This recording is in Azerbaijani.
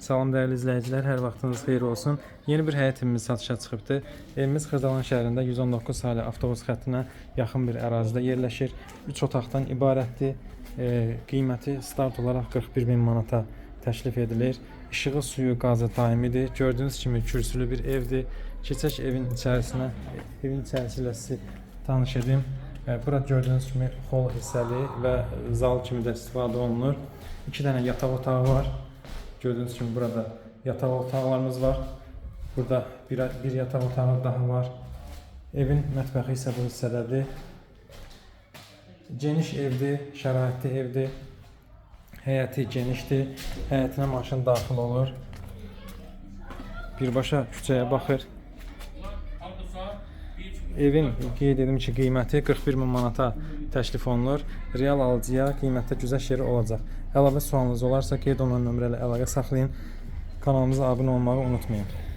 Salam dəyərli izləyicilər, hər vaxtınız xeyir olsun. Yeni bir həyət evimiz satışa çıxıbdı. Evimiz Xırdalan şəhərində 119 saylı avtobus xəttinə yaxın bir ərazidə yerləşir. 3 otaqdan ibarətdir. E, qiyməti start olaraq 41 min manata təklif edilir. İşığı, suyu, qazı daimidir. Gördüyünüz kimi kürsülü bir evdir. Keçək evin içərisinə, evin içərisi ilə sizi tanış edim. E, Bura gördüyünüz kimi hol hissəli və zal kimi də istifadə olunur. 2 dənə yataq otağı var. Gördüğünüz gibi burada yatak otaqlarımız var. Burada bir, bir yatak otağı daha var. Evin mətbəxi isə bu hissədədir. Geniş evdir, şəraitli evdir. Həyəti genişdir. Həyətinə maşın daxil olur. Birbaşa küçəyə baxır. Evin qeyd edim ki, qiyməti 41 min manata təklif olunur. Real alıcıya qiymətdə güzəşt yeri olacaq. Əlavə sualınız olarsa qeyd olunan nömrə ilə əlaqə saxlayın. Kanalımıza abunə olmağı unutmayın.